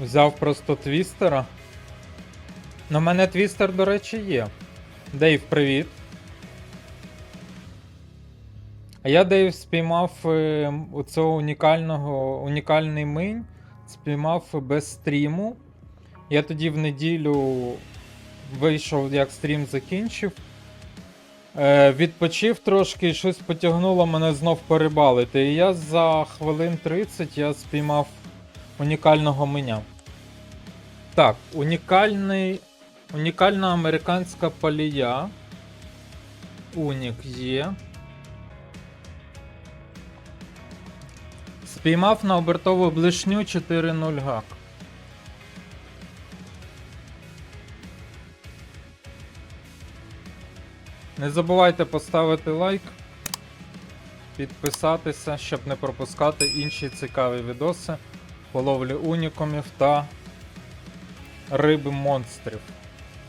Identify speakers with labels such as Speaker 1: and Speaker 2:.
Speaker 1: Взяв просто твістера. На мене твістер, до речі, є. Дейв, привіт. А я Дейв спіймав е, оцього унікального, унікальний минь. Спіймав без стріму. Я тоді в неділю вийшов, як стрім закінчив. Е, відпочив трошки і щось потягнуло мене знов перебалити. І я за хвилин 30 я спіймав унікального меня. Так, унікальний. Унікальна американська палія. Унік є. Спіймав на обертову блишню 4-0 гак. Не забувайте поставити лайк, підписатися, щоб не пропускати інші цікаві відоси по ловлі унікумів та риби монстрів.